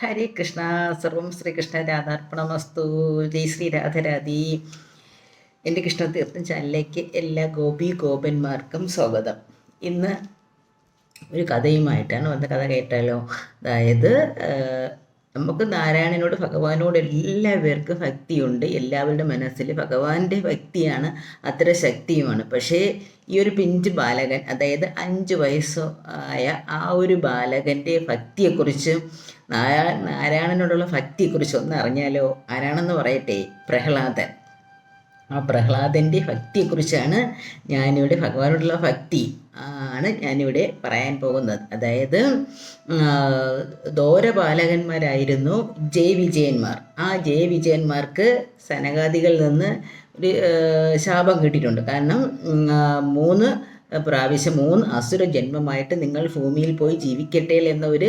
ഹരേ കൃഷ്ണ. സർവം ശ്രീകൃഷ്ണ രാധാർപ്പണമസ്തു. ജയ് ശ്രീ രാധരാധി എന്റെ കൃഷ്ണ കൃഷ്ണതീർത്ഥം ചാനലിലേക്ക് എല്ലാ ഗോപി ഗോപന്മാർക്കും സ്വാഗതം. ഇന്ന് ഒരു കഥയുമായിട്ടാണ് വന്ന കഥ കേട്ടാലോ? അതായത് നമുക്ക് നാരായണനോട് ഭഗവാനോട് എല്ലാവർക്കും ഭക്തിയുണ്ട്. എല്ലാവരുടെ മനസ്സിൽ ഭഗവാന്റെ ഭക്തിയാണ് അത്ര ശക്തിയുമാണ്. പക്ഷേ ഈ ഒരു പിഞ്ച് ബാലകൻ അതായത് അഞ്ച് വയസ്സോ ആയ ആ ഒരു ബാലകന്റെ ഭക്തിയെക്കുറിച്ച് നാരാ- നാരായണനോടുള്ള ഭക്തിയെക്കുറിച്ച് ഒന്ന് അറിഞ്ഞാലോ? ആരാണെന്ന് പറയട്ടെ? പ്രഹ്ലാദൻ. ആ പ്രഹ്ലാദന്റെ ഭക്തിയെക്കുറിച്ചാണ് ഞാനിവിടെ ഭഗവാനോടുള്ള ഭക്തി. ആണ് ഞാനിവിടെ പറയാൻ പോകുന്നത്. അതായത് ദോര ദോരപാലകന്മാരായിരുന്നു ജയ വിജയന്മാർ. ആ ജയ വിജയന്മാർക്ക് സനകാദികളിൽ നിന്ന് ഒരു ശാപം കിട്ടിയിട്ടുണ്ട്. കാരണം മൂന്ന് പ്രാവശ്യം മൂന്ന് അസുര ജന്മമായിട്ട് നിങ്ങൾ ഭൂമിയിൽ പോയി ജീവിക്കട്ടെ എന്ന ഒരു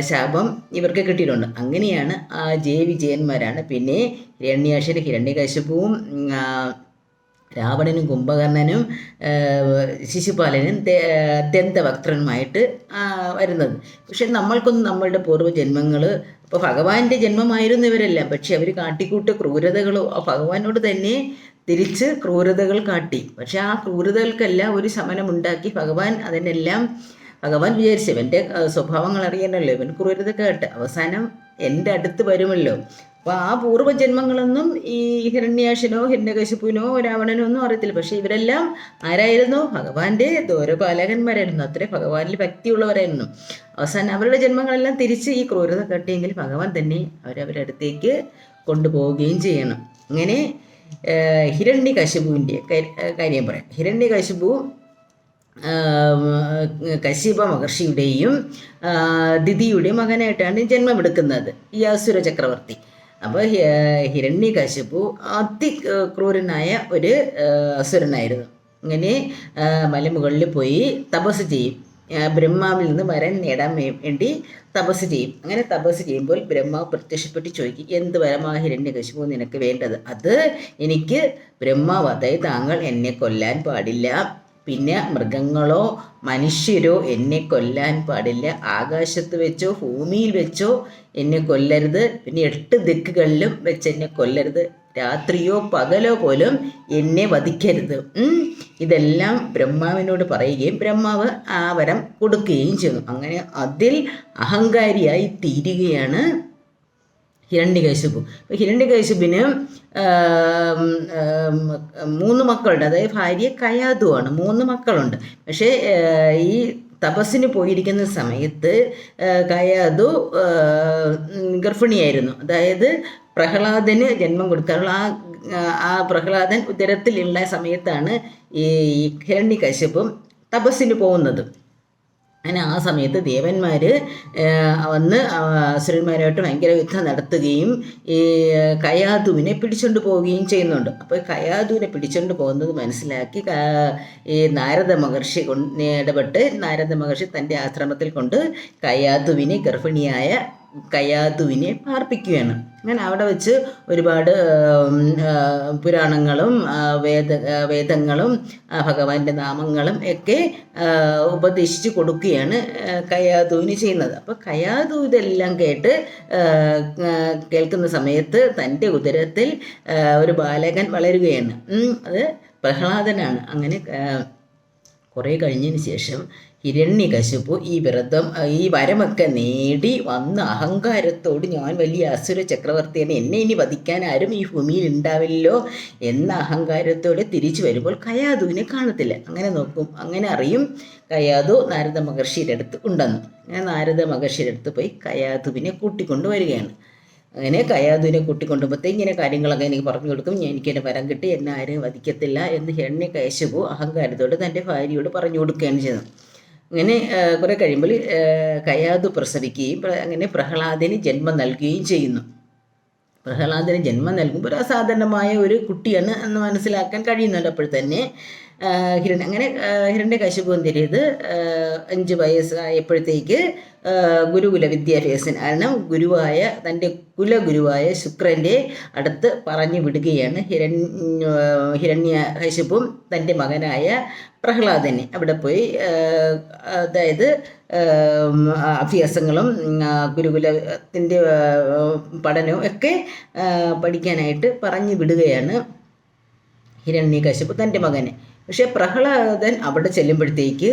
ശാപം ഇവർക്ക് കിട്ടിയിട്ടുണ്ട്. അങ്ങനെയാണ് ആ ജയ വിജയന്മാരാണ്. പിന്നെ ഹിരണ്യാക്ഷര ആ, രാവണനും കുംഭകർണനും ശിശുപാലനും ദന്തവക്ത്രനുമായിട്ട് വരുന്നത്. പക്ഷെ നമ്മൾക്കൊന്നും നമ്മളുടെ പൂർവജന്മങ്ങൾ ഇപ്പോൾ ഭഗവാന്റെ ജന്മമായിരുന്നു ഇവരെല്ലാം. പക്ഷെ അവർ കാട്ടിക്കൂട്ട ക്രൂരതകളോ ആ ഭഗവാനോട് തന്നെ തിരിച്ച് ക്രൂരതകൾ കാട്ടി. പക്ഷെ ആ ക്രൂരതകൾക്കെല്ലാം ഒരു ശമനമുണ്ടാക്കി ഭഗവാൻ അതിനെല്ലാം ഭഗവാൻ വിചാരിച്ചു. ഇവന്റെ സ്വഭാവങ്ങൾ അറിയാനല്ലോ. ഇവൻ ക്രൂരത കേട്ട്. അവസാനം എന്റെ അടുത്ത് വരുമല്ലോ. അപ്പോൾ ആ പൂർവജന്മങ്ങളൊന്നും ഈ ഹിരണ്യാക്ഷനോ ഹിരണ്യകശിപുനോ രാവണനോ ഒന്നും അറിയത്തില്ല. പക്ഷെ ഇവരെല്ലാം ആരായിരുന്നു? ഭഗവാന്റെ ദൂരപാലകന്മാരായിരുന്നു അത്രേ ഭഗവാനിൽ ഭക്തിയുള്ളവരായിരുന്നു. അവസാനം അവരുടെ ജന്മങ്ങളെല്ലാം തിരിച്ച് ഈ ക്രൂരത കട്ടിയെങ്കിൽ ഭഗവാൻ തന്നെ അവരവരുടെ അടുത്തേക്ക് കൊണ്ടുപോവുകയും ചെയ്യണം. അങ്ങനെ ഹിരണ്യകശിപുവിന്റെ കാര്യം പറയാം. ഹിരണ്യകശിപു കശിപു മഹർഷിയുടെയും ദിതിയുടെയും മകനായിട്ടാണ് ജന്മമെടുക്കുന്നത്. ഈ അസുര ചക്രവർത്തി. അപ്പോൾ ഹിരണ്യകശിപു അതി ക്രൂരനായ ഒരു അസുരനായിരുന്നു. ഇങ്ങനെ മലമുകളിൽ പോയി തപസ് ചെയ്യും. ബ്രഹ്മാവിൽ നിന്ന് വരൻ നേടാൻ വേണ്ടി തപസ് ചെയ്യും. അങ്ങനെ തപസ് ചെയ്യുമ്പോൾ ബ്രഹ്മാവ് പ്രത്യക്ഷപ്പെട്ട് ചോദിക്കും എന്ത് വരമാ ഹിരണ്യകശിപു നിനക്ക് വേണ്ടത്? അത് എനിക്ക് ബ്രഹ്മാവ് അതായത് താങ്കൾ എന്നെ കൊല്ലാൻ പാടില്ല. പിന്നെ മൃഗങ്ങളോ മനുഷ്യരോ എന്നെ കൊല്ലാൻ പാടില്ല. ആകാശത്ത് വെച്ചോ ഭൂമിയിൽ വെച്ചോ എന്നെ കൊല്ലരുത്. പിന്നെ എട്ട് ദിക്കുകളിലും വെച്ച് എന്നെ കൊല്ലരുത്. രാത്രിയോ പകലോ പോലും എന്നെ വധിക്കരുത്. ഇതെല്ലാം ബ്രഹ്മാവിനോട് പറയുകയും ബ്രഹ്മാവ് ആ വരം കൊടുക്കുകയും ചെയ്യുന്നു. അങ്ങനെ അതിൽ അഹങ്കാരിയായി തീരുകയാണ് ഹിരണ്യകശിപു അപ്പോൾ ഹിരണ്യകശിപിന് മൂന്ന് മക്കളുണ്ട്. അതായത് ഭാര്യ കയാതുവാണ്. മൂന്ന് മക്കളുണ്ട്. പക്ഷേ ഈ തപസ്സിന് പോയിരിക്കുന്ന സമയത്ത് കയാതു ഗർഭിണിയായിരുന്നു. അതായത് പ്രഹ്ലാദന് ജന്മം കൊടുക്കാനുള്ള ആ ആ പ്രഹ്ലാദൻ ഉദരത്തിലുള്ള സമയത്താണ് ഈ ഹിരണ്യകശിപ്പും തപസ്സിന് പോകുന്നത്. അങ്ങനെ ആ സമയത്ത് ദേവന്മാർ വന്ന് അസുരന്മാരായിട്ട് ഭയങ്കര യുദ്ധം നടത്തുകയും ഈ കയാതുവിനെ പിടിച്ചുകൊണ്ട് പോവുകയും ചെയ്യുന്നുണ്ട്. അപ്പോൾ കയാതുവിനെ പിടിച്ചുകൊണ്ട് പോകുന്നത് മനസ്സിലാക്കി ഈ നാരദ മഹർഷി ഇടപെട്ട് നാരദ മഹർഷി തന്റെ ആശ്രമത്തിൽ കൊണ്ട് കയാതുവിനെ ഗർഭിണിയായ കയാതുവിനെ പാർപ്പിക്കുകയാണ്. അങ്ങനെ അവിടെ വെച്ച് ഒരുപാട് പുരാണങ്ങളും വേദ വേദങ്ങളും ഭഗവാന്റെ നാമങ്ങളും ഒക്കെ ഉപദേശിച്ച് കൊടുക്കുകയാണ് കയാതുവിന് ചെയ്യുന്നത്. അപ്പോൾ കയാതു ഇതെല്ലാം കേട്ട് കേൾക്കുന്ന സമയത്ത് തന്റെ ഉദരത്തിൽ ഒരു ബാലകൻ വളരുകയാണ്. അത് പ്രഹ്ലാദനാണ്. അങ്ങനെ കുറേ കഴിഞ്ഞതിന് ശേഷം ഹിരണ്യകശിപു ഈ വ്രതം ഈ വരമൊക്കെ നേടി വന്ന അഹങ്കാരത്തോട് ഞാൻ വലിയ അസുര ചക്രവർത്തിയാണ്. എന്നെ ഇനി വധിക്കാൻ ആരും ഈ ഭൂമിയിൽ ഉണ്ടാവില്ലോ എന്ന അഹങ്കാരത്തോടെ തിരിച്ചു വരുമ്പോൾ കയാതുവിനെ കാണത്തില്ല. അങ്ങനെ നോക്കും. അങ്ങനെ അറിയും കയാതു നാരദ മഹർഷിയുടെ അടുത്ത് ഉണ്ടെന്ന്. അങ്ങനെ നാരദ മഹർഷിയുടെ അടുത്ത് പോയി കയാതുവിനെ കൂട്ടിക്കൊണ്ട് വരികയാണ്. അങ്ങനെ കയാതുവിനെ കൂട്ടിക്കൊണ്ടുമ്പോഴത്തേ ഇങ്ങനെ കാര്യങ്ങളൊക്കെ എനിക്ക് പറഞ്ഞു കൊടുക്കും. ഞാൻ എനിക്ക് എന്റെ വരം കിട്ടി. എന്നെ ആരും വധിക്കത്തില്ല എന്ന് ഹിരണ്യ കയശുപു അഹങ്കാരത്തോട് തന്റെ ഭാര്യയോട് പറഞ്ഞു കൊടുക്കുകയാണ് ചെയ്തത്. അങ്ങനെ കുറെ കഴിയുമ്പോൾ കയാതു പ്രസവിക്കുകയും അങ്ങനെ പ്രഹ്ലാദിന് ജന്മം നൽകുകയും ചെയ്യുന്നു. പ്രഹ്ലാദിന് ജന്മം നൽകുമ്പോൾ ഒരു അസാധാരണമായ ഒരു കുട്ടിയാണ് എന്ന് മനസ്സിലാക്കാൻ കഴിയുന്നുണ്ട്. അപ്പോൾ തന്നെ ഹിരണ്യ അങ്ങനെ ഹിരണ്യ കശിപു എന്തിരിയത് അഞ്ച് വയസ്സായപ്പോഴത്തേക്ക് ഗുരുകുല വിദ്യാഭ്യാസം കാരണം ഗുരുവായ തന്റെ കുലഗുരുവായ ശുക്രന്റെ അടുത്ത് പറഞ്ഞു വിടുകയാണ് ഹിരൺ ഹിരണ്യ കശിപ്പും തന്റെ മകനായ പ്രഹ്ലാദനെ. അവിടെ പോയി അതായത് അഭ്യാസങ്ങളും ഗുരുകുലത്തിന്റെ പഠനവും ഒക്കെ പഠിക്കാനായിട്ട് പറഞ്ഞു വിടുകയാണ് ഹിരണ്യ കശിപ്പ് തന്റെ മകനെ. പക്ഷേ പ്രഹ്ലാദൻ അവിടെ ചെല്ലുമ്പോഴത്തേക്ക്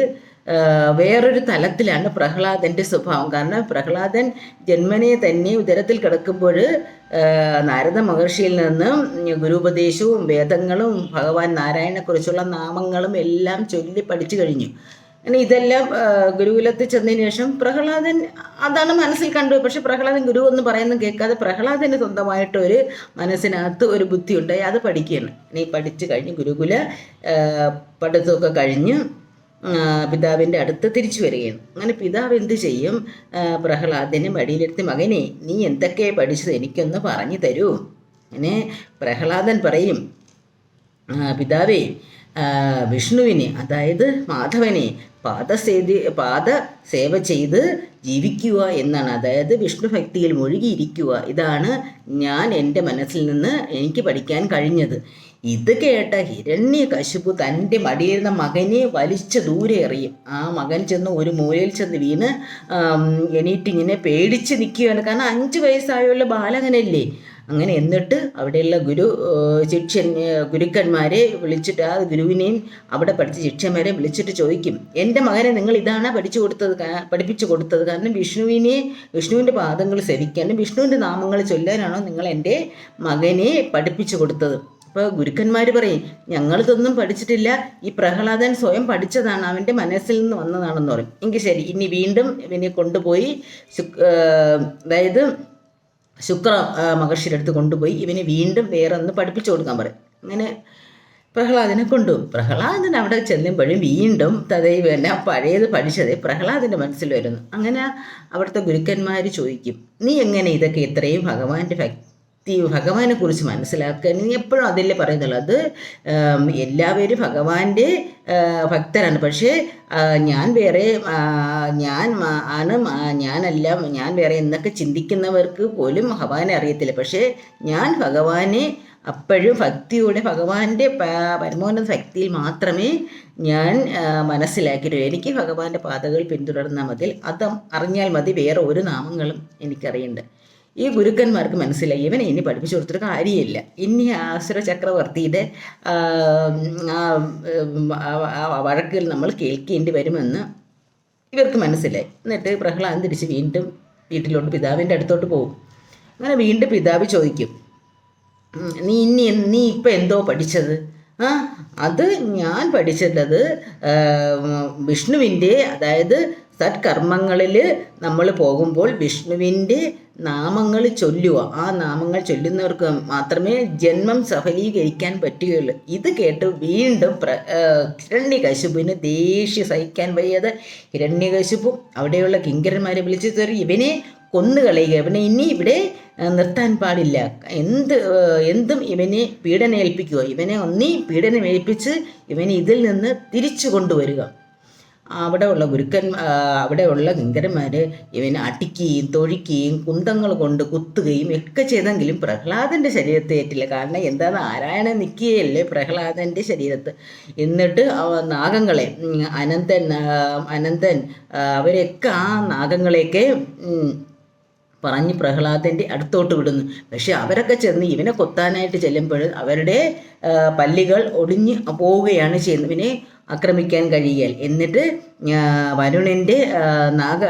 വേറൊരു തലത്തിലാണ് പ്രഹ്ലാദന്റെ സ്വഭാവം. കാരണം പ്രഹ്ലാദൻ ജന്മനെ തന്നെ ഉദരത്തിൽ കിടക്കുമ്പോൾ നാരദ മഹർഷിയിൽ നിന്ന് ഗുരുപദേശവും വേദങ്ങളും ഭഗവാൻ നാരായണനെക്കുറിച്ചുള്ള നാമങ്ങളും എല്ലാം ചൊല്ലി പഠിച്ചു കഴിഞ്ഞു. അങ്ങനെ ഇതെല്ലാം ഗുരുകുലത്തിൽ ചെന്നതിന് ശേഷം പ്രഹ്ലാദൻ അതാണ് മനസ്സിൽ കണ്ടു പക്ഷെ പ്രഹ്ലാദൻ ഗുരു എന്ന് പറയുന്നത് കേൾക്കാതെ പ്രഹ്ലാദന് സ്വന്തമായിട്ട് ഒരു മനസ്സിനകത്ത് ഒരു ബുദ്ധി ഉണ്ടായി അത് പഠിക്കുകയാണ്. ഇനി പഠിച്ചു കഴിഞ്ഞ് ഗുരുകുല പഠിത്തമൊക്കെ കഴിഞ്ഞ് പിതാവിന്റെ അടുത്ത് തിരിച്ചു വരികയാണ്. അങ്ങനെ പിതാവ് എന്ത് ചെയ്യും? പ്രഹ്ലാദന് മടിയിലെടുത്ത് മകനെ നീ എന്തൊക്കെ പഠിച്ചത്? എനിക്കൊന്ന് പറഞ്ഞു തരൂ. അങ്ങനെ പ്രഹ്ലാദൻ പറയും പിതാവേ വിഷ്ണുവിനെ അതായത് മാധവനെ പാദസേതി പാദ സേവ ചെയ്ത് ജീവിക്കുക എന്നാണ്. അതായത് വിഷ്ണു ഭക്തിയിൽ മുഴുകിയിരിക്കുക. ഇതാണ് ഞാൻ എന്റെ മനസ്സിൽ നിന്ന് എനിക്ക് പഠിക്കാൻ കഴിഞ്ഞത്. ഇത് കേട്ട ഹിരണ്യ കശുപു തന്റെ മടിയിരുന്ന മകനെ വലിച്ച ദൂരെ എറിയും. ആ മകൻ ചെന്ന് ഒരു മൂലയിൽ ചെന്ന് വീണ് എണീറ്റിങ്ങനെ പേടിച്ച് നിൽക്കുകയാണ്. കാരണം അഞ്ച് വയസ്സായുള്ള ബാലകനല്ലേ? അങ്ങനെ എന്നിട്ട് അവിടെയുള്ള ഗുരു ശിക്ഷൻ ഗുരുക്കന്മാരെ വിളിച്ചിട്ട് ആ ഗുരുവിനെയും അവിടെ പഠിച്ച ശിക്ഷന്മാരെ വിളിച്ചിട്ട് ചോദിക്കും എന്റെ മകനെ നിങ്ങൾ ഇതാണ് പഠിച്ചു കൊടുത്തത് പഠിപ്പിച്ചു കൊടുത്തത്? കാരണം വിഷ്ണുവിനെ വിഷ്ണുവിന്റെ പാദങ്ങൾ സേവിക്കാനും വിഷ്ണുവിന്റെ നാമങ്ങൾ ചൊല്ലാനാണോ നിങ്ങൾ എന്റെ മകനെ പഠിപ്പിച്ചു കൊടുത്തത്? അപ്പോൾ ഗുരുക്കന്മാർ പറയും ഞങ്ങൾക്കൊന്നും പഠിച്ചിട്ടില്ല. ഈ പ്രഹ്ലാദൻ സ്വയം പഠിച്ചതാണ്. അവന്റെ മനസ്സിൽ നിന്ന് വന്നതാണെന്ന് പറയും. എങ്കിൽ ശരി ഇനി വീണ്ടും ഇവനെ കൊണ്ടുപോയി അതായത് ശുക്ര മഹർഷിയുടെ അടുത്ത് കൊണ്ടുപോയി ഇവനെ വീണ്ടും വേറെ ഒന്ന് പഠിപ്പിച്ചു കൊടുക്കാൻ പറയും. അങ്ങനെ പ്രഹ്ലാദിനെ കൊണ്ടുപോകും പ്രഹ്ലാദൻ അവിടെ ചെല്ലുമ്പോഴും വീണ്ടും തദൈവന പഴയത് പഠിച്ചത് പ്രഹ്ലാദിന്റെ മനസ്സിൽ വരുന്നു. അങ്ങനെ അവിടുത്തെ ഗുരുക്കന്മാർ ചോദിക്കും നീ എങ്ങനെ ഇതൊക്കെ ഇത്രയും ഭഗവാന്റെ ഭക്തി ഭഗവാനെ കുറിച്ച് മനസ്സിലാക്കുക. നീ എപ്പോഴും അതല്ലേ പറയുന്നുള്ളൂ അത് എല്ലാവരും ഭഗവാന്റെ ഭക്തരാണ്. പക്ഷേ ഞാൻ വേറെ ഞാൻ ആണ് ഞാനല്ല ഞാൻ വേറെ എന്നൊക്കെ ചിന്തിക്കുന്നവർക്ക് പോലും ഭഗവാനെ അറിയത്തില്ല. പക്ഷേ ഞാൻ ഭഗവാനെ അപ്പോഴും ഭക്തിയോടെ ഭഗവാന്റെ പരമോന്നത ഭക്തിയിൽ മാത്രമേ ഞാൻ മനസ്സിലാക്കിയിട്ടുള്ളൂ. എനിക്ക് ഭഗവാന്റെ പാതകൾ പിന്തുടർന്നാൽ മതി. അത് അറിഞ്ഞാൽ മതി വേറെ ഒരു നാമങ്ങളും എനിക്കറിയണ്ട. ഈ ഗുരുക്കന്മാർക്ക് മനസ്സിലായി. ഇവനെ ഇനി പഠിപ്പിച്ചു കൊടുത്തിട്ട് കാര്യമില്ല. ഇനി ആസുര ചക്രവർത്തിയുടെ വഴക്കുകൾ നമ്മൾ കേൾക്കേണ്ടി വരുമെന്ന് ഇവർക്ക് മനസ്സിലായി. എന്നിട്ട് പ്രഹ്ലാദൻ തിരിച്ച് വീണ്ടും വീട്ടിലോട്ട് പിതാവിന്റെ അടുത്തോട്ട് പോകും. അങ്ങനെ വീണ്ടും പിതാവ് ചോദിക്കും നീ ഇനി നീ ഇപ്പം എന്തോ പഠിച്ചത്? ആ അത് ഞാൻ പഠിച്ചിട്ടത് വിഷ്ണുവിന്റെ അതായത് സത്കർമ്മങ്ങളിൽ നമ്മൾ പോകുമ്പോൾ വിഷ്ണുവിന്റെ നാമങ്ങൾ ചൊല്ലുക ആ നാമങ്ങൾ ചൊല്ലുന്നവർക്ക് മാത്രമേ ജന്മം സഫലീകരിക്കാൻ പറ്റുകയുള്ളൂ. ഇത് കേട്ട് വീണ്ടും പ്ര ഹിരണ്യകശുപിന് ദേഷ്യ സഹിക്കാൻ വയ്യാതെ ഹിരണ്യകശുപും അവിടെയുള്ള കിങ്കരന്മാരെ വിളിച്ചു തരും ഇവനെ കൊന്നുകളയുക ഇവനെ ഇനി ഇവിടെ നിർത്താൻ പാടില്ല. എന്ത് എന്തും ഇവനെ പീഡനേൽപ്പിക്കുക ഇവനെ ഒന്നി പീഡനമേൽപ്പിച്ച് ഇവനെ ഇതിൽ നിന്ന് തിരിച്ചു കൊണ്ടുവരിക. അവിടെ ഉള്ള ഗുരുക്കൻ അവിടെയുള്ള അവിടെ കിങ്കരന്മാർ ഇവനെ അടിക്കുകയും തൊഴിക്കുകയും കുന്തങ്ങൾ കൊണ്ട് കുത്തുകയും ഒക്കെ ചെയ്തെങ്കിലും പ്രഹ്ലാദന്റെ ശരീരത്തെ ഏറ്റില്ല. കാരണം എന്താ നാരായണൻ നിൽക്കുകയല്ലേ പ്രഹ്ലാദന്റെ ശരീരത്ത്. എന്നിട്ട് നാഗങ്ങളെ അനന്തൻ അനന്തൻ അവരെയൊക്കെ ആ നാഗങ്ങളെയൊക്കെ പറഞ്ഞ് പ്രഹ്ലാദന്റെ അടുത്തോട്ട് വിടുന്നു. പക്ഷെ അവരൊക്കെ ചെന്ന് ഇവനെ കൊത്താനായിട്ട് ചെല്ലുമ്പോൾ അവരുടെ പല്ലികൾ ഒടിഞ്ഞ് പോവുകയാണ് ചെയ്യുന്നത്. ഇവനെ ആക്രമിക്കാൻ കഴിയാൽ. എന്നിട്ട് വരുണന്റെ നാഗ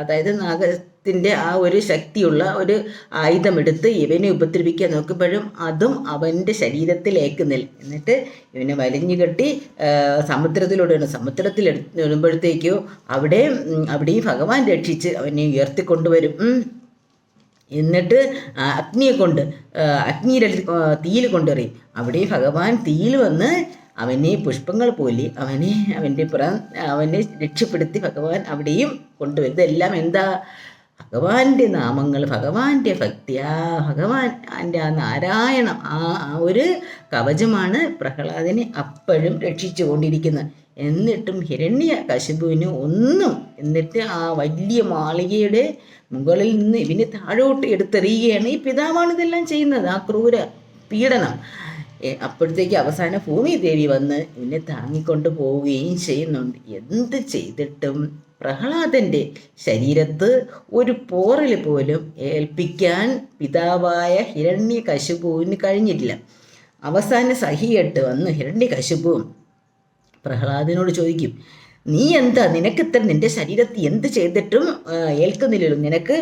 അതായത് നാഗത്തിന്റെ ആ ഒരു ശക്തിയുള്ള ഒരു ആയുധമെടുത്ത് ഇവനെ ഉപദ്രവിക്കാൻ നോക്കുമ്പോഴും അതും അവന്റെ ശരീരത്തിലേക്ക് നിൽ. എന്നിട്ട് ഇവനെ വലിഞ്ഞു കെട്ടി സമുദ്രത്തിൽ ഇടുമ്പോഴത്തേക്കോ അവിടെ അവിടെയും ഭഗവാൻ രക്ഷിച്ച് അവനെ ഉയർത്തിക്കൊണ്ടുവരും. എന്നിട്ട് അഗ്നിയെ കൊണ്ട് അഗ്നിയിൽ തീയിൽ കൊണ്ടെറിയും. അവിടെ ഭഗവാൻ തീയിൽ വന്ന് അവനെ പുഷ്പങ്ങൾ പോലെ അവനെ അവന്റെ പുറ അവനെ രക്ഷപ്പെടുത്തി ഭഗവാൻ അവിടെയും കൊണ്ടുവരും. ഇതെല്ലാം എന്താ? ഭഗവാന്റെ നാമങ്ങൾ ഭഗവാന്റെ ഭക്തി ആ ഭഗവാൻ എന്റെ ആ നാരായണം ആ ഒരു കവചമാണ് പ്രഹ്ലാദനെ അപ്പോഴും രക്ഷിച്ചു കൊണ്ടിരിക്കുന്നത്. എന്നിട്ടും ഹിരണ്യ കശുപുവിന് ഒന്നും എന്നിട്ട് ആ വലിയ മാളികയുടെ മുകളിൽ നിന്ന് ഇവന് താഴോട്ട് എടുത്തെറിയുകയാണ് ഈ പിതാവാണ് ഇതെല്ലാം ചെയ്യുന്നത് ആ ക്രൂര പീഡനം. അപ്പോഴത്തേക്ക് അവസാന ഭൂമി ദേവി വന്ന് ഇവനെ താങ്ങിക്കൊണ്ട് പോവുകയും ചെയ്യുന്നുണ്ട്. എന്ത് ചെയ്തിട്ടും പ്രഹ്ലാദന്റെ ശരീരത്ത് ഒരു പോറൽ പോലും ഏൽപ്പിക്കാൻ പിതാവായ ഹിരണ്യ കശുപുവിന് കഴിഞ്ഞിട്ടില്ല. അവസാന സഹിയിട്ട് വന്ന് ഹിരണ്യ കശുപുവും പ്രഹ്ലാദനോട് ചോദിക്കും നീ എന്താ? നിനക്ക് ഇത്ര നിന്റെ ശരീരത്തിൽ എന്ത് ചെയ്തിട്ടും ഏൽക്കുന്നില്ലല്ലോ. നിനക്ക്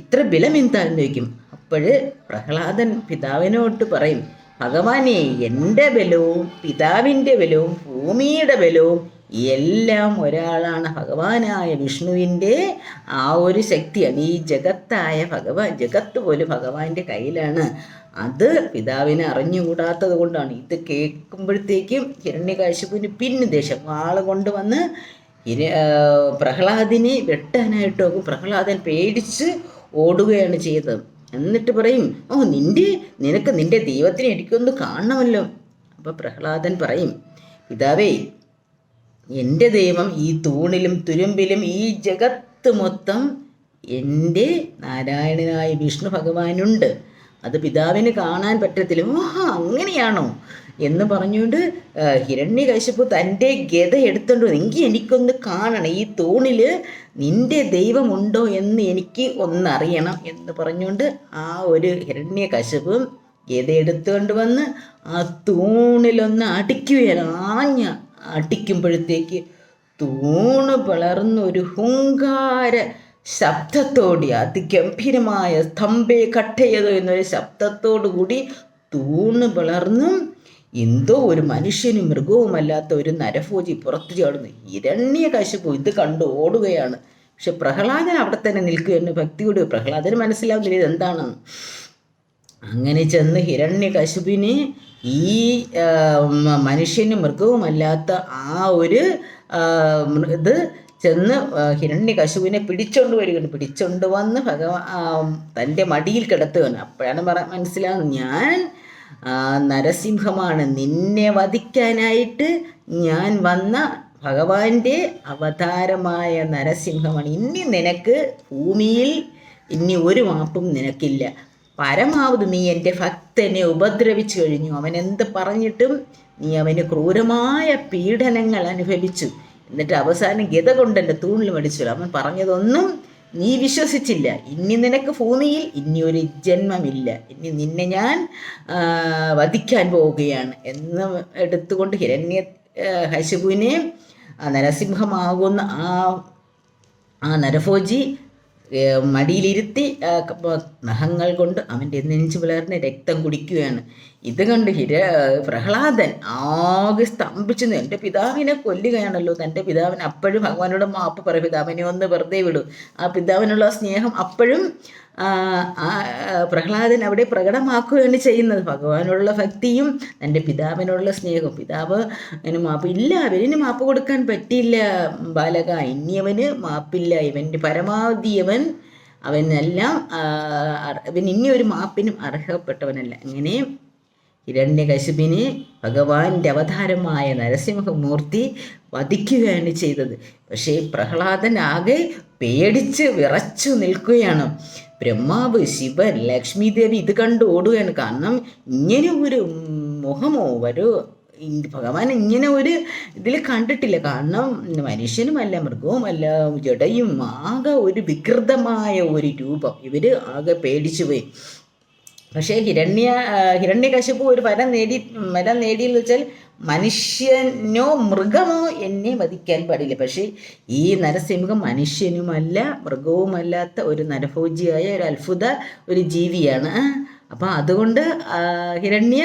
ഇത്ര ബലം എന്താണെന്ന് ചോദിക്കും. അപ്പോൾ പ്രഹ്ലാദൻ പിതാവിനോട്ട് പറയും ഭഗവാനെ എന്റെ ബലവും പിതാവിന്റെ ബലവും ഭൂമിയുടെ ബലവും എല്ലാം ഒരാളാണ് ഭഗവാനായ വിഷ്ണുവിന്റെ ആ ഒരു ശക്തിയാണ്. ഈ ജഗത്തായ ഭഗവാൻ ജഗത്ത് പോലും ഭഗവാന്റെ കയ്യിലാണ്. അത് പിതാവിനെ അറിഞ്ഞുകൂടാത്തത് കൊണ്ടാണ്. ഇത് കേൾക്കുമ്പോഴത്തേക്കും ഹിരണ്യകാശിപ്പിന് പിന്നെ ദേഷ്യം. വാൾ കൊണ്ടുവന്ന് പ്രഹ്ലാദിനെ വെട്ടാനായിട്ട് നോക്കും പ്രഹ്ലാദൻ പേടിച്ച് ഓടുകയാണ് ചെയ്തത്. എന്നിട്ട് പറയും ഓ നിന്റെ നിനക്ക് നിന്റെ ദൈവത്തിനെ എനിക്കൊന്ന് കാണണമല്ലോ. അപ്പോൾ പ്രഹ്ലാദൻ പറയും പിതാവേ എന്റെ ദൈവം ഈ തൂണിലും തുരുമ്പിലും ഈ ജഗത്ത് മൊത്തം എന്റെ നാരായണനായ വിഷ്ണു ഭഗവാനുണ്ട്. അത് പിതാവിന് കാണാൻ പറ്റത്തില്ല. ഓഹോ അങ്ങനെയാണോ? എന്ന് പറഞ്ഞുകൊണ്ട് ഹിരണ്യ കശിപ്പ് തന്റെ ഗത എടുത്തുകൊണ്ട് വന്നു. എങ്കിൽ എനിക്കൊന്ന് കാണണം. ഈ തൂണിൽ നിന്റെ ദൈവമുണ്ടോ എന്ന് എനിക്ക് ഒന്നറിയണം. എന്ന് പറഞ്ഞുകൊണ്ട് ആ ഒരു ഹിരണ്യകശിപും ഗത എടുത്തുകൊണ്ട് വന്ന് ആ തൂണിലൊന്ന് അടിക്കുകയാണ്. ആഞ്ഞ അടിക്കുമ്പോഴത്തേക്ക് തൂണ് പിളർന്നൊരു ഹുങ്കാര ശബ്ദത്തോടെ അതിഗംഭീരമായ സ്തംഭേ കട്ടയത് എന്നൊരു ശബ്ദത്തോടുകൂടി തൂണ് പിളർന്നും എന്തോ ഒരു മനുഷ്യനും മൃഗവുമല്ലാത്ത ഒരു നരഭോജി പുറത്തു ചാടുന്നു. ഇരണ്യ കശിപ്പു ഇത് കണ്ടു ഓടുകയാണ്. പക്ഷെ പ്രഹ്ലാദൻ അവിടെ തന്നെ നിൽക്കുകയെന്ന് ഭക്തിയോട് പ്രഹ്ലാദന് മനസ്സിലാവുന്നില്ല ഇത് എന്താണെന്ന്. അങ്ങനെ ചെന്ന് ഹിരണ്യ കശുപിന് ഈ മനുഷ്യനും മൃഗവുമല്ലാത്ത ആ ഒരു ഇത് ചെന്ന് ഹിരണ്യ ഹിരണ്യകശുവിനെ പിടിച്ചോണ്ട് വരികയാണ്. പിടിച്ചോണ്ട് വന്ന് ഭഗവാൻ തന്റെ മടിയിൽ കിടത്തുകയാണ്. അപ്പോഴാണ് പറ മനസ്സിലാകുന്നത് ഞാൻ നരസിംഹമാണ്. നിന്നെ വധിക്കാനായിട്ട് ഞാൻ വന്ന ഭഗവാന്റെ അവതാരമായ നരസിംഹമാണ്. ഇനി നിനക്ക് ഭൂമിയിൽ ഇനി ഒരു മാപ്പും നിനക്കില്ല. പരമാവധി നീ എന്റെ ഭക്തനെ ഉപദ്രവിച്ചു കഴിഞ്ഞു. അവൻ എന്ത് പറഞ്ഞിട്ടും നീ അവന് ക്രൂരമായ പീഡനങ്ങൾ അനുഭവിച്ചു. എന്നിട്ട് അവസാനം ഗത കൊണ്ട് എന്റെ തൂണിൽ മടിച്ചു. അവൻ പറഞ്ഞതൊന്നും നീ വിശ്വസിച്ചില്ല. ഇനി നിനക്ക് ഭൂമിയിൽ ഇനി ഒരു ജന്മമില്ല. ഇനി നിന്നെ ഞാൻ വധിക്കാൻ പോവുകയാണ് എന്ന് എടുത്തുകൊണ്ട് ഹിരണ്യ ഹശുവിനെ നരസിംഹമാകുന്ന ആ ആ നരഭോജി മടിയിലിരുത്തി നഖങ്ങൾ കൊണ്ട് അവന്റെ നെഞ്ചു പിളർന്ന് രക്തം കുടിക്കുകയാണ്. ഇത് കണ്ട് ഹിര പ്രഹ്ലാദൻ ആകെ സ്തംഭിച്ചു എന്റെ പിതാവിനെ കൊല്ലുകയാണല്ലോ. തന്റെ പിതാവിന് അപ്പോഴും ഭഗവാനോട് മാപ്പ് പറയും പിതാവിനെ ഒന്ന് വെറുതെ വിടും. ആ പിതാവിനുള്ള സ്നേഹം അപ്പോഴും പ്രഹ്ലാദൻ അവിടെ പ്രകടമാക്കുകയാണ് ചെയ്യുന്നത്. ഭഗവാനുള്ള ഭക്തിയും തന്റെ പിതാവിനുള്ള സ്നേഹവും. പിതാവ് അതിന് മാപ്പ് ഇല്ല. അവന് മാപ്പ് കൊടുക്കാൻ പറ്റില്ല ബാലക ഇനിയവന് മാപ്പില്ല. ഇവന്റെ പരമാവധി അവൻ അവനെല്ലാം അവൻ ഇനി ഒരു മാപ്പിനും അർഹപ്പെട്ടവനല്ല. അങ്ങനെ ഹിരണ്യകശിപിനെ ഭഗവാന്റെ അവതാരമായ നരസിംഹമൂർത്തി വധിക്കുകയാണ് ചെയ്തത്. പക്ഷേ പ്രഹ്ലാദൻ ആകെ പേടിച്ച് വിറച്ചു നിൽക്കുകയാണ്. ബ്രഹ്മാവ് ശിവൻ ലക്ഷ്മി ദേവി ഇത് കണ്ട് ഓടുകയാണ്. കാരണം ഇങ്ങനെ ഒരു മുഖമോ ഒരു ഭഗവാൻ ഇങ്ങനെ ഒരു ഇതിൽ കണ്ടിട്ടില്ല. കാരണം മനുഷ്യനുമല്ല മൃഗവുമല്ല ജടയും ആകെ ഒരു വികൃതമായ ഒരു രൂപം. ഇവർ ആകെ പേടിച്ചു പോയി പക്ഷേ ഹിരണ്യ ഹിരണ്യകശിപ്പ് ഒരു വരം നേടി വരം നേടിയെന്ന് വെച്ചാൽ മനുഷ്യനോ മൃഗമോ എന്നെ വധിക്കാൻ പാടില്ല. പക്ഷേ ഈ നരസിംഹം മനുഷ്യനുമല്ല മൃഗവുമല്ലാത്ത ഒരു നരഭോജിയായ ഒരു അത്ഭുത ഒരു ജീവിയാണ്. അപ്പം അതുകൊണ്ട് ഹിരണ്യ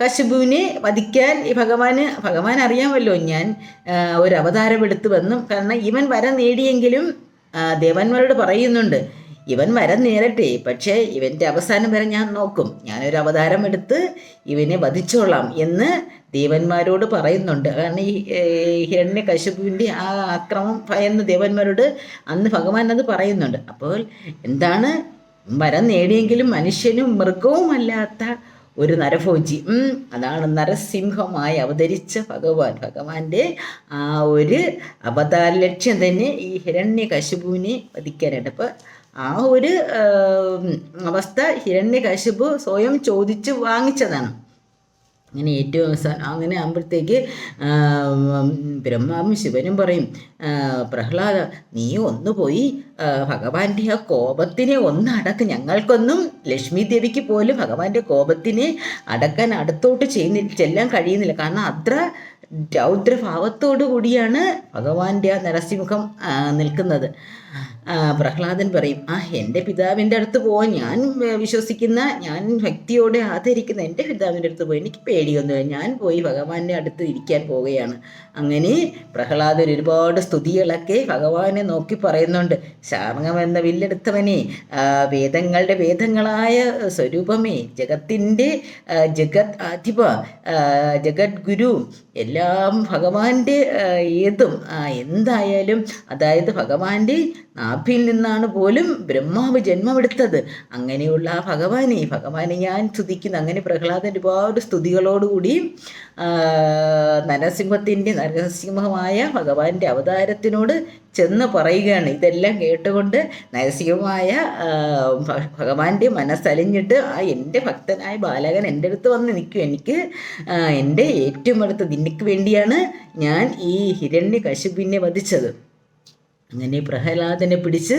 കശുപുവിനെ വധിക്കാൻ ഈ ഭഗവാന് ഭഗവാൻ അറിയാമല്ലോ. ഞാൻ ഒരു അവതാരം എടുത്തു വന്നും. കാരണം ഇവൻ വരം നേടിയെങ്കിലും ദേവന്മാരോട് പറയുന്നുണ്ട്. ഇവൻ വരം നേരട്ടെ പക്ഷേ ഇവന്റെ അവസാനം വരെ ഞാൻ നോക്കും. ഞാനൊരു അവതാരം എടുത്ത് ഇവനെ വധിച്ചോളാം എന്ന് ദേവന്മാരോട് പറയുന്നുണ്ട്. കാരണം ഈ ഹിരണ്യ കശുപുവിന്റെ ആ ആക്രമം ഭയന്ന് ദേവന്മാരോട് അന്ന് ഭഗവാൻ അത് പറയുന്നുണ്ട്. അപ്പോൾ എന്താണ്? വരം നേടിയെങ്കിലും മനുഷ്യനും മൃഗവുമല്ലാത്ത ഒരു നരഭോജി. അതാണ് നരസിംഹമായി അവതരിച്ച ഭഗവാൻ. ഭഗവാന്റെ ആ ഒരു അവതാര ലക്ഷ്യം തന്നെ ഈ ഹിരണ്യ കശുപുവിനെ വധിക്കാനായിട്ട്. അപ്പോൾ ആ ഒരു അവസ്ഥ ഹിരണ്യ കശുപു സ്വയം ചോദിച്ച് വാങ്ങിച്ചതാണ്. അങ്ങനെ ഏറ്റവും അവസാനം അങ്ങനെ ആകുമ്പോഴത്തേക്ക് ബ്രഹ്മാവും ശിവനും പറയും പ്രഹ്ലാദ നീ ഒന്ന് പോയി ഭഗവാന്റെ ആ കോപത്തിനെ ഒന്ന് അടക്ക്. ഞങ്ങൾക്കൊന്നും ലക്ഷ്മി ദേവിക്ക് പോലും ഭഗവാന്റെ കോപത്തിനെ അടക്കാൻ അടുത്തോട്ട് ചെയ്യുന്നില്ല ചെല്ലാൻ കഴിയുന്നില്ല. കാരണം അത്ര രൗദ്രഭാവത്തോടു കൂടിയാണ് ഭഗവാന്റെ ആ നരസിംഹം നിൽക്കുന്നത്. പ്രഹ്ലാദൻ പറയും ആ എന്റെ പിതാവിന്റെ അടുത്ത് പോകാൻ ഞാൻ വിശ്വസിക്കുന്ന ഞാൻ ഭക്തിയോടെ ആദരിക്കുന്ന എന്റെ പിതാവിന്റെ അടുത്ത് പോയി എനിക്ക് പേടിയൊന്നുമില്ല ഞാൻ പോയി ഭഗവാന്റെ അടുത്ത് ഇരിക്കാൻ പോവുകയാണ്. അങ്ങനെ പ്രഹ്ലാദൻ ഒരുപാട് സ്തുതികളൊക്കെ ഭഗവാനെ നോക്കി പറയുന്നുണ്ട്. ശാമകം എന്ന വില്ലെടുത്തവനെ വേദങ്ങളുടെ വേദങ്ങളായ സ്വരൂപമേ ജഗത്തിന്റെ ജഗത് ആധിപ ജഗത് ഗുരു എല്ലാം ഭഗവാന്റെ ഏതും എന്തായാലും അതായത് ഭഗവാന്റെ നാഭിയിൽ നിന്നാണ് പോലും ബ്രഹ്മാവ് ജന്മമെടുത്തത്. അങ്ങനെയുള്ള ആ ഭഗവാനെ ഭഗവാനെ ഞാൻ സ്തുതിക്കുന്നു. അങ്ങനെ പ്രഹ്ലാദൻ ഒരുപാട് സ്തുതികളോടുകൂടി നരസിംഹത്തിന്റെ നരസിംഹമായ ഭഗവാന്റെ അവതാരത്തിനോട് ചെന്ന് പറയുകയാണ്. ഇതെല്ലാം കേട്ടുകൊണ്ട് നരസിംഹമായ ഭഗവാന്റെ മനസ്സലിഞ്ഞിട്ട് ആ എന്റെ ഭക്തനായ ബാലകൻ എന്റെ അടുത്ത് വന്ന് നിൽക്കും. എനിക്ക് എന്റെ ഏറ്റവും അടുത്ത് നിനക്ക് വേണ്ടിയാണ് ഞാൻ ഈ ഹിരണ്യ കശുപിനെ വധിച്ചത്. അങ്ങനെ പ്രഹ്ലാദനെ പിടിച്ച്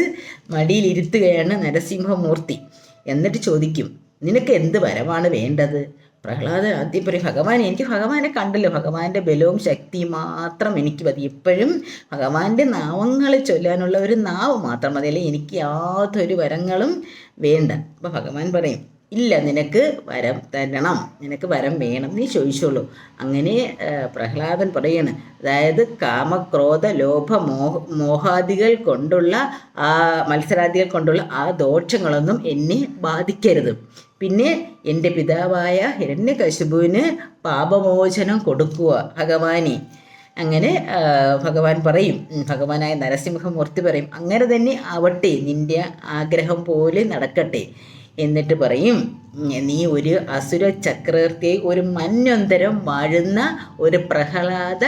മടിയിലിരുത്തുകയാണ് നരസിംഹമൂർത്തി. എന്നിട്ട് ചോദിക്കും നിനക്ക് എന്ത് വരമാണ് വേണ്ടത്? പ്രഹ്ലാദൻ ആദ്യം പറയും ഭഗവാൻ എനിക്ക് ഭഗവാനെ കണ്ടല്ലോ. ഭഗവാന്റെ ബലവും ശക്തിയും മാത്രം എനിക്ക് മതി. എപ്പോഴും ഭഗവാന്റെ നാമങ്ങൾ ചൊല്ലാനുള്ള ഒരു നാവ് മാത്രം മതി. അല്ലെങ്കിൽ എനിക്ക് യാതൊരു വരങ്ങളും വേണ്ട. അപ്പോൾ ഭഗവാൻ പറയും ഇല്ല നിനക്ക് വരം തരണം. നിനക്ക് വരം വേണം. നീ ചോദിച്ചോളൂ. അങ്ങനെ പ്രഹ്ലാദൻ പറയാണ്. അതായത് കാമക്രോധ ലോഭ മോഹ മോഹാദികൾ കൊണ്ടുള്ള ആ മത്സരാദികൾ കൊണ്ടുള്ള ആ ദോഷങ്ങളൊന്നും എന്നെ ബാധിക്കരുത്. പിന്നെ എന്റെ പിതാവായ ഹിരണ്യകശുപുവിന് പാപമോചനം കൊടുക്കുക ഭഗവാനെ. അങ്ങനെ ഭഗവാൻ പറയും. ഭഗവാനായ നരസിംഹമൂർത്തി പറയും. അങ്ങനെ തന്നെ ആവട്ടെ നിന്റെ ആഗ്രഹം പോലെ നടക്കട്ടെ. എന്നിട്ട് പറയും നീ ഒരു അസുര ചക്രവർത്തിയായി ഒരു മന്യന്തരം വാഴുന്ന ഒരു പ്രഹ്ലാദ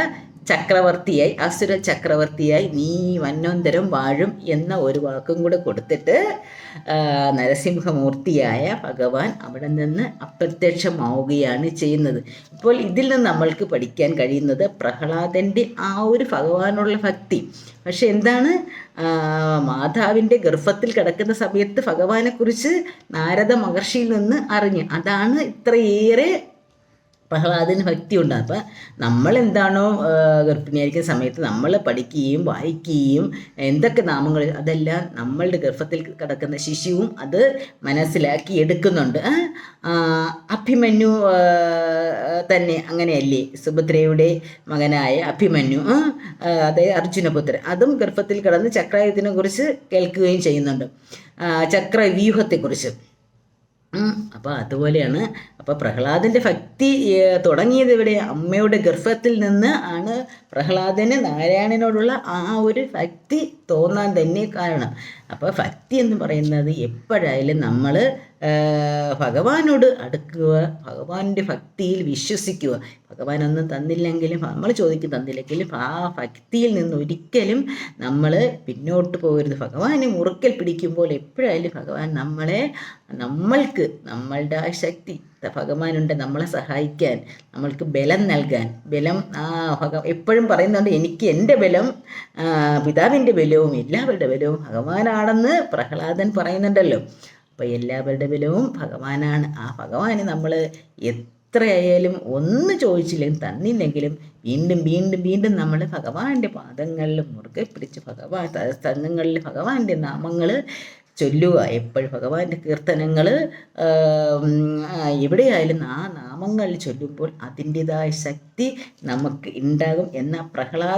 ചക്രവർത്തിയായി അസുര ചക്രവർത്തിയായി നീ വന്നോന്തരം വാഴും എന്ന ഒരു വാക്കും കൂടെ കൊടുത്തിട്ട് നരസിംഹമൂർത്തിയായ ഭഗവാൻ അവിടെ നിന്ന് അപ്രത്യക്ഷമാവുകയാണ് ചെയ്യുന്നത്. ഇപ്പോൾ ഇതിൽ നിന്ന് നമ്മൾക്ക് പഠിക്കാൻ കഴിയുന്നത് പ്രഹ്ലാദന്റെ ആ ഒരു ഭഗവാനുള്ള ഭക്തി. പക്ഷെ എന്താണ്? മാതാവിന്റെ ഗർഭത്തിൽ കിടക്കുന്ന സമയത്ത് ഭഗവാനെക്കുറിച്ച് നാരദ മഹർഷിയിൽ നിന്ന് അറിഞ്ഞു. അതാണ് ഇത്രയേറെ പ്രഹ്ലാദന് ഭക്തി ഉണ്ട് അപ്പം നമ്മൾ എന്താണോ ഗർഭിണിയായിരിക്കുന്ന സമയത്ത് നമ്മൾ പഠിക്കുകയും വായിക്കുകയും എന്തൊക്കെ നാമങ്ങൾ അതെല്ലാം നമ്മളുടെ ഗർഭത്തിൽ കിടക്കുന്ന ശിശുവും അത് മനസ്സിലാക്കി എടുക്കുന്നുണ്ട്. അഭിമന്യു തന്നെ അങ്ങനെയല്ലേ? സുഭദ്രയുടെ മകനായ അഭിമന്യു അതായത് അർജുനപുത്രൻ. അതും ഗർഭത്തിൽ കിടന്ന് ചക്രായുധത്തിനെ കുറിച്ച് കേൾക്കുകയും ചെയ്യുന്നുണ്ട്. ചക്രവ്യൂഹത്തെക്കുറിച്ച്. അപ്പോൾ അതുപോലെയാണ് അപ്പോൾ പ്രഹ്ലാദന്റെ ഭക്തി തുടങ്ങിയത് ഇവിടെ അമ്മയുടെ ഗർഭത്തിൽ നിന്ന് ആണ് പ്രഹ്ലാദന് നാരായണനോടുള്ള ആ ഒരു ഭക്തി തോന്നാൻ തന്നെ കാരണം. അപ്പോൾ ഭക്തി എന്ന് പറയുന്നത് എപ്പോഴായാലും നമ്മൾ ഭഗവാനോട് അടുക്കുക ഭഗവാന്റെ ഭക്തിയിൽ വിശ്വസിക്കുക. ഭഗവാനൊന്നും തന്നില്ലെങ്കിലും നമ്മൾ ചോദിക്കും തന്നില്ലെങ്കിലും ആ ഭക്തിയിൽ നിന്ന് ഒരിക്കലും നമ്മൾ പിന്നോട്ട് പോകരുത്. ഭഗവാനെ മുറുക്കൽ പിടിക്കുമ്പോൾ എപ്പോഴായാലും ഭഗവാൻ നമ്മളെ നമ്മൾക്ക് നമ്മളുടെ ആ ശക്തി ഭഗവാനുണ്ട് നമ്മളെ സഹായിക്കാൻ നമ്മൾക്ക് ബലം നൽകാൻ. ബലം ആ ഭഗ എപ്പോഴും പറയുന്നുണ്ട് എനിക്ക് എന്റെ ബലം പിതാവിന്റെ ബലവും എല്ലാവരുടെ ബലവും ഭഗവാനാണെന്ന് പ്രഹ്ലാദൻ പറയുന്നുണ്ടല്ലോ. അപ്പോൾ എല്ലാവരുടെ ബലവും ഭഗവാനാണ്. ആ ഭഗവാന് നമ്മൾ എത്രയായാലും ഒന്ന് ചോദിച്ചില്ലെങ്കിലും തന്നില്ലെങ്കിലും വീണ്ടും വീണ്ടും വീണ്ടും നമ്മൾ ഭഗവാന്റെ പാദങ്ങളിൽ മുറുകെ പിടിച്ച് ഭഗവാൻ സ്ഥലങ്ങളിൽ ഭഗവാന്റെ നാമങ്ങൾ ചൊല്ലുക. എപ്പോഴും ഭഗവാന്റെ കീർത്തനങ്ങൾ എവിടെയായാലും ആ നാമങ്ങൾ ചൊല്ലുമ്പോൾ അതിന്റെതായ ശക്തി നമുക്ക് ഉണ്ടാകും എന്ന പ്രഹ്ലാദ